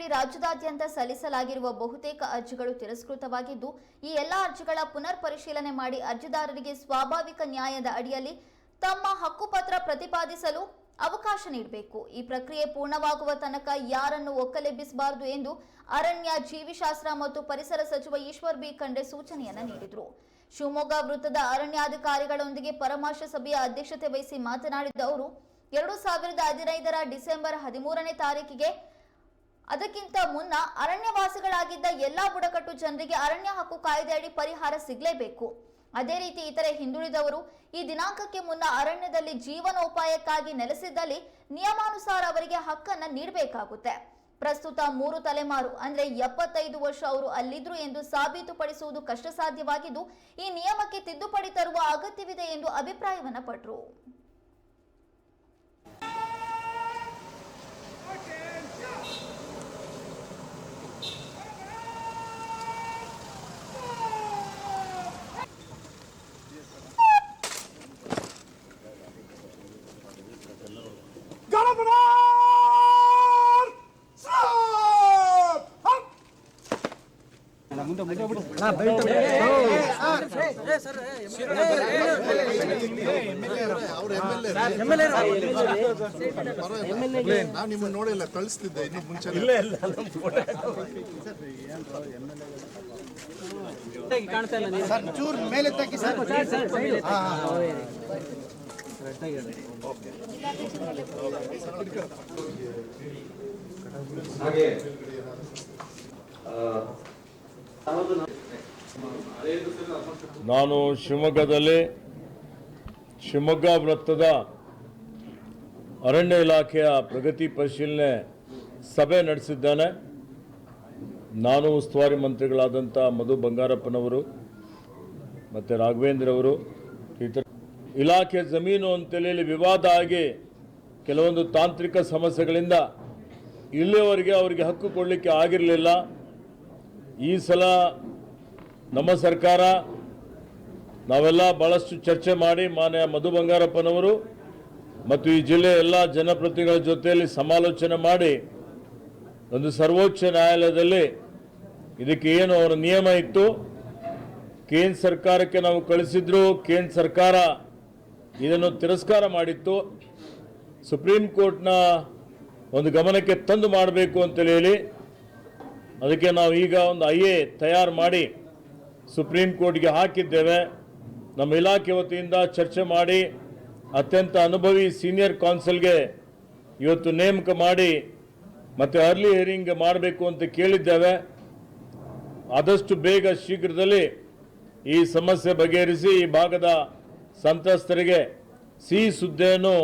ಅಡಿ ರಾಜ್ಯದಾದ್ಯಂತ ಸಲ್ಲಿಸಲಾಗಿರುವ ಬಹುತೇಕ ಅರ್ಜಿಗಳು ತಿರಸ್ಕೃತವಾಗಿದ್ದು, ಈ ಎಲ್ಲ ಅರ್ಜಿಗಳ ಪುನರ್ ಪರಿಶೀಲನೆ ಮಾಡಿ ಅರ್ಜಿದಾರರಿಗೆ ಸ್ವಾಭಾವಿಕ ನ್ಯಾಯದ ಅಡಿಯಲ್ಲಿ ತಮ್ಮ ಹಕ್ಕುಪತ್ರ ಪ್ರತಿಪಾದಿಸಲು ಅವಕಾಶ ನೀಡಬೇಕು. ಈ ಪ್ರಕ್ರಿಯೆ ಪೂರ್ಣವಾಗುವ ತನಕ ಯಾರನ್ನು ಒಕ್ಕಲೆಬ್ಬಿಸಬಾರದು ಎಂದು ಅರಣ್ಯ, ಜೀವಿಶಾಸ್ತ್ರ ಮತ್ತು ಪರಿಸರ ಸಚಿವ ಈಶ್ವರ್ ಬಿ. ಖಂಡ್ರೆ ಸೂಚನೆಯನ್ನು ನೀಡಿದರು. ಶಿವಮೊಗ್ಗ ವೃತ್ತದ ಅರಣ್ಯಾಧಿಕಾರಿಗಳೊಂದಿಗೆ ಪರಾಮರ್ಶೆ ಸಭೆಯ ಅಧ್ಯಕ್ಷತೆ ವಹಿಸಿ ಮಾತನಾಡಿದ ಅವರು, ಎರಡು ಸಾವಿರದ ಹದಿನೈದರ ಡಿಸೆಂಬರ್ ಹದಿಮೂರನೇ ತಾರೀಕಿಗೆ ಅದಕ್ಕಿಂತ ಮುನ್ನ ಅರಣ್ಯವಾಸಿಗಳಾಗಿದ್ದ ಎಲ್ಲಾ ಬುಡಕಟ್ಟು ಜನರಿಗೆ ಅರಣ್ಯ ಹಕ್ಕು ಕಾಯ್ದೆಯಡಿ ಪರಿಹಾರ ಸಿಗಲೇಬೇಕು. ಅದೇ ರೀತಿ ಇತರೆ ಹಿಂದುಳಿದವರು ಈ ದಿನಾಂಕಕ್ಕೆ ಮುನ್ನ ಅರಣ್ಯದಲ್ಲಿ ಜೀವನೋಪಾಯಕ್ಕಾಗಿ ನೆಲೆಸಿದ್ದಲ್ಲಿ ನಿಯಮಾನುಸಾರ ಅವರಿಗೆ ಹಕ್ಕನ್ನ ನೀಡಬೇಕಾಗುತ್ತೆ. ಪ್ರಸ್ತುತ ಮೂರು ತಲೆಮಾರು, ಅಂದ್ರೆ ಎಪ್ಪತ್ತೈದು ವರ್ಷ ಅವರು ಅಲ್ಲಿದ್ರು ಎಂದು ಸಾಬೀತುಪಡಿಸುವುದು ಕಷ್ಟಸಾಧ್ಯವಾಗಿದ್ದು, ಈ ನಿಯಮಕ್ಕೆ ತಿದ್ದುಪಡಿ ತರುವ ಅಗತ್ಯವಿದೆ ಎಂದು ಅಭಿಪ್ರಾಯವನ್ನ ಪಟ್ಟರು ನಾವು ನಿಮ್ಮನ್ನ ನೋಡಿಲ್ಲ ಕಳಿಸ್ತಿದ್ದೆ ಇನ್ನು ಮುಂಚೆ ಕಾಣ್ತಾ ಇಲ್ಲ ಸರ್ ಚೂರ್ ಮೇಲೆ ತಕ್ಕಿ ಸರ್ ಹಾಗೆ ನಾನು ಶಿವಮೊಗ್ಗದಲ್ಲಿ ಶಿವಮೊಗ್ಗ ವೃತ್ತದ ಅರಣ್ಯ ಇಲಾಖೆಯ ಪ್ರಗತಿ ಪರಿಶೀಲನೆ ಸಭೆ ನಡೆಸಿದ್ದೇನೆ. ನಾನು ಉಸ್ತುವಾರಿ ಮಂತ್ರಿಗಳಾದಂಥ ಮಧು ಬಂಗಾರಪ್ಪನವರು, ಮತ್ತು ರಾಘವೇಂದ್ರ ಅವರು, ಇತರ ಇಲಾಖೆ ಜಮೀನು ಅಂತೇಳಿ ವಿವಾದ ಆಗಿ ಕೆಲವೊಂದು ತಾಂತ್ರಿಕ ಸಮಸ್ಯೆಗಳಿಂದ ಇಲ್ಲಿಯವರೆಗೆ ಅವರಿಗೆ ಹಕ್ಕು ಕೊಡಲಿಕ್ಕೆ ಆಗಿರಲಿಲ್ಲ. ಈ ಸಲ ನಮ್ಮ ಸರ್ಕಾರ ನಾವೆಲ್ಲ ಭಾಳಷ್ಟು ಚರ್ಚೆ ಮಾಡಿ ಮಾನ್ಯ ಮಧು ಬಂಗಾರಪ್ಪನವರು ಮತ್ತು ಈ ಜಿಲ್ಲೆಯ ಎಲ್ಲ ಜನಪ್ರತಿನಿಧಿಗಳ ಜೊತೆಯಲ್ಲಿ ಸಮಾಲೋಚನೆ ಮಾಡಿ ಒಂದು ಸರ್ವೋಚ್ಚ ನ್ಯಾಯಾಲಯದಲ್ಲಿ ಇದಕ್ಕೆ ಏನು ಅವರ ನಿಯಮ ಇತ್ತು? ಕೇಂದ್ರ ಸರ್ಕಾರಕ್ಕೆ ನಾವು ಕಳಿಸಿದ್ರು, ಕೇಂದ್ರ ಸರ್ಕಾರ ಇದನ್ನು ತಿರಸ್ಕಾರ ಮಾಡಿತ್ತು. ಸುಪ್ರೀಂ ಕೋರ್ಟ್ನ ಒಂದು ಗಮನಕ್ಕೆ ತಂದು ಮಾಡಬೇಕು ಅಂತೇಳಿ ಹೇಳಿ ಅದಕ್ಕೆ ನಾವು ಈಗ ಒಂದು ಐ ಎ ತಯಾರು ಮಾಡಿ ಸುಪ್ರೀಂ ಕೋರ್ಟ್ಗೆ ಹಾಕಿದ್ದೇವೆ. ನಮ್ಮ ಇಲಾಖೆ ವತಿಯಿಂದ ಚರ್ಚೆ ಮಾಡಿ ಅತ್ಯಂತ ಅನುಭವಿ ಸೀನಿಯರ್ ಕೌನ್ಸಿಲ್ಗೆ ಇವತ್ತು ನೇಮಕ ಮಾಡಿ ಮತ್ತು ಅರ್ಲಿ ಹಿಯರಿಂಗ್ ಮಾಡಬೇಕು ಅಂತ ಕೇಳಿದ್ದೇವೆ. ಆದಷ್ಟು ಬೇಗ ಶೀಘ್ರದಲ್ಲಿ ಈ ಸಮಸ್ಯೆ ಬಗೆಹರಿಸಿ ಈ ಭಾಗದ ಸಂತ್ರಸ್ತರಿಗೆ ಸಿಹಿ ಸುದ್ದಿಯನ್ನು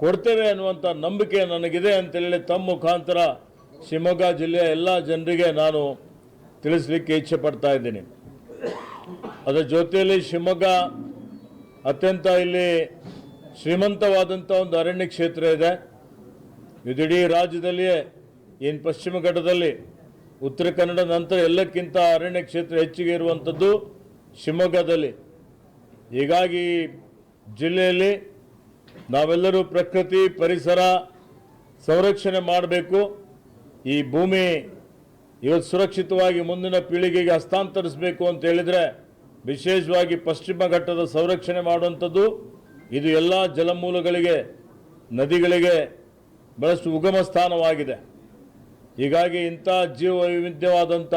ಕೊಡ್ತೇವೆ ಅನ್ನುವಂಥ ನಂಬಿಕೆ ನನಗಿದೆ ಅಂತೇಳಿ ತಮ್ಮ ಮುಖಾಂತರ ಶಿವಮೊಗ್ಗ ಜಿಲ್ಲೆಯ ಎಲ್ಲ ಜನರಿಗೆ ನಾನು ತಿಳಿಸಲಿಕ್ಕೆ ಇಚ್ಛೆ ಪಡ್ತಾ ಇದ್ದೀನಿ. ಅದರ ಜೊತೆಯಲ್ಲಿ ಶಿವಮೊಗ್ಗ ಅತ್ಯಂತ ಇಲ್ಲಿ ಶ್ರೀಮಂತವಾದಂಥ ಒಂದು ಅರಣ್ಯ ಕ್ಷೇತ್ರ ಇದೆ. ಇದಿಡೀ ರಾಜ್ಯದಲ್ಲಿಯೇ ಏನು ಪಶ್ಚಿಮ ಘಟ್ಟದಲ್ಲಿ ಉತ್ತರ ಕನ್ನಡ ನಂತರ ಎಲ್ಲಕ್ಕಿಂತ ಅರಣ್ಯ ಕ್ಷೇತ್ರ ಹೆಚ್ಚಿಗೆ ಇರುವಂಥದ್ದು ಶಿವಮೊಗ್ಗದಲ್ಲಿ. ಹೀಗಾಗಿ ಜಿಲ್ಲೆಯಲ್ಲಿ ನಾವೆಲ್ಲರೂ ಪ್ರಕೃತಿ ಪರಿಸರ ಸಂರಕ್ಷಣೆ ಮಾಡಬೇಕು. ಈ ಭೂಮಿ ಇವತ್ತು ಸುರಕ್ಷಿತವಾಗಿ ಮುಂದಿನ ಪೀಳಿಗೆಗೆ ಹಸ್ತಾಂತರಿಸಬೇಕು ಅಂತ ಹೇಳಿದರೆ ವಿಶೇಷವಾಗಿ ಪಶ್ಚಿಮ ಘಟ್ಟದ ಸಂರಕ್ಷಣೆ ಮಾಡುವಂಥದ್ದು. ಇದು ಎಲ್ಲ ಜಲಮೂಲಗಳಿಗೆ, ನದಿಗಳಿಗೆ ಬಹಳಷ್ಟು ಉಗಮ ಸ್ಥಾನವಾಗಿದೆ. ಹೀಗಾಗಿ ಇಂಥ ಜೀವ ವೈವಿಧ್ಯವಾದಂಥ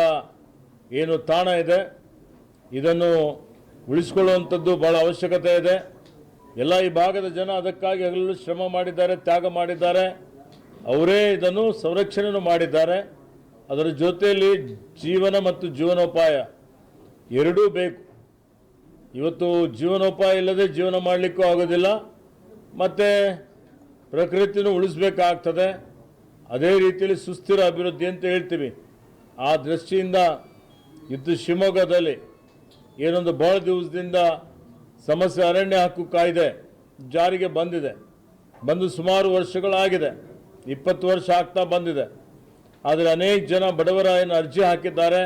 ಏನು ತಾಣ ಇದೆ. ಇದನ್ನು ಉಳಿಸ್ಕೊಳ್ಳುವಂಥದ್ದು ಭಾಳ ಅವಶ್ಯಕತೆ ಇದೆ. ಎಲ್ಲ ಈ ಭಾಗದ ಜನ ಅದಕ್ಕಾಗಿ ಹಗಲು ಶ್ರಮ ಮಾಡಿದ್ದಾರೆ, ತ್ಯಾಗ ಮಾಡಿದ್ದಾರೆ. ಅವರೇ ಇದನ್ನು ಸಂರಕ್ಷಣೆಯನ್ನು ಮಾಡಿದ್ದಾರೆ. ಅದರ ಜೊತೆಯಲ್ಲಿ ಜೀವನ ಮತ್ತು ಜೀವನೋಪಾಯ ಎರಡೂ ಬೇಕು. ಇವತ್ತು ಜೀವನೋಪಾಯ ಇಲ್ಲದೆ ಜೀವನ ಮಾಡಲಿಕ್ಕೂ ಆಗೋದಿಲ್ಲ. ಮತ್ತು ಪ್ರಕೃತಿನೂ ಉಳಿಸ್ಬೇಕಾಗ್ತದೆ. ಅದೇ ರೀತಿಯಲ್ಲಿ ಸುಸ್ಥಿರ ಅಭಿವೃದ್ಧಿ ಅಂತ ಹೇಳ್ತೀವಿ. ಆ ದೃಷ್ಟಿಯಿಂದ ಇದ್ದು ಶಿವಮೊಗ್ಗದಲ್ಲಿ ಏನೊಂದು ಭಾಳ ದಿವಸದಿಂದ ಸಮಸ್ಯೆ ಅರಣ್ಯ ಹಕ್ಕು ಕಾಯ್ದೆ ಜಾರಿಗೆ ಬಂದಿದೆ. ಬಂದು ಸುಮಾರು ವರ್ಷಗಳಾಗಿದೆ. ಇಪ್ಪತ್ತು ವರ್ಷ ಆಗ್ತಾ ಬಂದಿದೆ. ಆದರೆ ಅನೇಕ ಜನ ಬಡವರ ಏನು ಅರ್ಜಿ ಹಾಕಿದ್ದಾರೆ.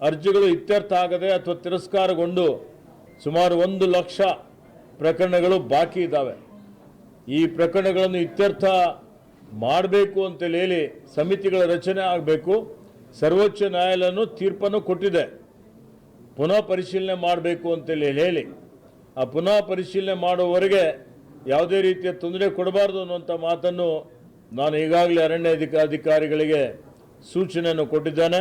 ಅರ್ಜಿಗಳು ಇತ್ಯರ್ಥ ಆಗದೆ ಅಥವಾ ತಿರಸ್ಕಾರಗೊಂಡು ಸುಮಾರು ಒಂದು ಲಕ್ಷ ಪ್ರಕರಣಗಳು ಬಾಕಿ ಇದ್ದಾವೆ. ಈ ಪ್ರಕರಣಗಳನ್ನು ಇತ್ಯರ್ಥ ಮಾಡಬೇಕು ಅಂತೇಳಿ ಹೇಳಿ ಸಮಿತಿಗಳ ರಚನೆ ಆಗಬೇಕು. ಸರ್ವೋಚ್ಚ ನ್ಯಾಯಾಲಯನೂ ತೀರ್ಪನ್ನು ಕೊಟ್ಟಿದೆ. ಪುನಃ ಪರಿಶೀಲನೆ ಮಾಡಬೇಕು ಅಂತೇಳಿ ಹೇಳಿ, ಆ ಪುನಃ ಪರಿಶೀಲನೆ ಮಾಡುವವರೆಗೆ ಯಾವುದೇ ರೀತಿಯ ತೊಂದರೆ ಕೊಡಬಾರ್ದು ಅನ್ನುವಂಥ ಮಾತನ್ನು ನಾನು ಈಗಾಗಲೇ ಅರಣ್ಯ ಅಧಿಕ, ಅಧಿಕಾರಿಗಳಿಗೆ ಸೂಚನೆಯನ್ನು ಕೊಟ್ಟಿದ್ದೇನೆ.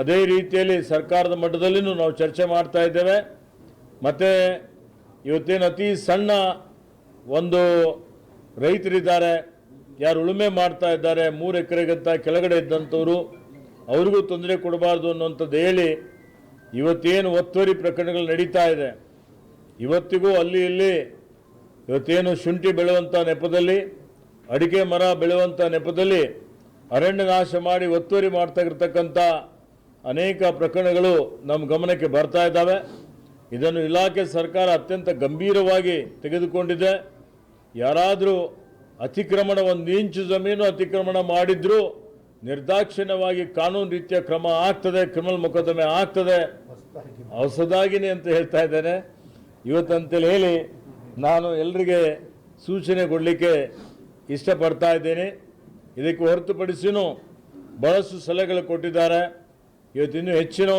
ಅದೇ ರೀತಿಯಲ್ಲಿ ಸರ್ಕಾರದ ಮಟ್ಟದಲ್ಲಿಯೂ ನಾವು ಚರ್ಚೆ ಮಾಡ್ತಾ ಇದ್ದೇವೆ. ಮತ್ತು ಇವತ್ತೇನು ಅತಿ ಸಣ್ಣ ಒಂದು ರೈತರಿದ್ದಾರೆ, ಯಾರು ಉಳುಮೆ ಮಾಡ್ತಾ ಇದ್ದಾರೆ, ಮೂರು ಎಕರೆಗಿಂತ ಕೆಳಗಡೆ ಇದ್ದಂಥವ್ರು, ಅವ್ರಿಗೂ ತೊಂದರೆ ಕೊಡಬಾರ್ದು ಅನ್ನುವಂಥದ್ದು ಹೇಳಿ ಇವತ್ತೇನು ಒತ್ತುವರಿ ಪ್ರಕರಣಗಳು ನಡೀತಾ ಇದೆ? ಇವತ್ತಿಗೂ ಅಲ್ಲಿ ಇಲ್ಲಿ ಇವತ್ತೇನು ಶುಂಠಿ ಬೆಳೆಯುವಂಥ ನೆಪದಲ್ಲಿ, ಅಡಿಕೆ ಮರ ಬೆಳೆಯುವಂಥ ನೆಪದಲ್ಲಿ ಅರಣ್ಯ ನಾಶ ಮಾಡಿ ಒತ್ತುವರಿ ಮಾಡ್ತಾ ಇರತಕ್ಕಂಥ ಅನೇಕ ಪ್ರಕರಣಗಳು ನಮ್ಮ ಗಮನಕ್ಕೆ ಬರ್ತಾ ಇದ್ದಾವೆ. ಇದನ್ನು ಇಲಾಖೆ ಸರ್ಕಾರ ಅತ್ಯಂತ ಗಂಭೀರವಾಗಿ ತೆಗೆದುಕೊಂಡಿದೆ. ಯಾರಾದರೂ ಅತಿಕ್ರಮಣ, ಒಂದು ಇಂಚು ಜಮೀನು ಅತಿಕ್ರಮಣ ಮಾಡಿದ್ರೂ ನಿರ್ದಾಕ್ಷಿಣ್ಯವಾಗಿ ಕಾನೂನು ರೀತಿಯ ಕ್ರಮ ಆಗ್ತದೆ, ಕ್ರಿಮಿನಲ್ ಮೊಕದ್ದಮೆ ಆಗ್ತದೆ. ಹೊಸದಾಗಿನೇ ಅಂತ ಹೇಳ್ತಾ ಇದ್ದೇನೆ. ಇವತ್ತಂತೇಳಿ ಹೇಳಿ, ನಾನು ಎಲ್ರಿಗೆ ಸೂಚನೆ ಕೊಡಲಿಕ್ಕೆ ಇಷ್ಟಪಡ್ತಾ ಇದ್ದೇನೆ. ಇದಕ್ಕೆ ಹೊರತುಪಡಿಸಿನೂ ಬಹಳಷ್ಟು ಸಲಹೆಗಳು ಕೊಟ್ಟಿದ್ದಾರೆ. ಇವತ್ತಿನ್ನೂ ಹೆಚ್ಚಿನ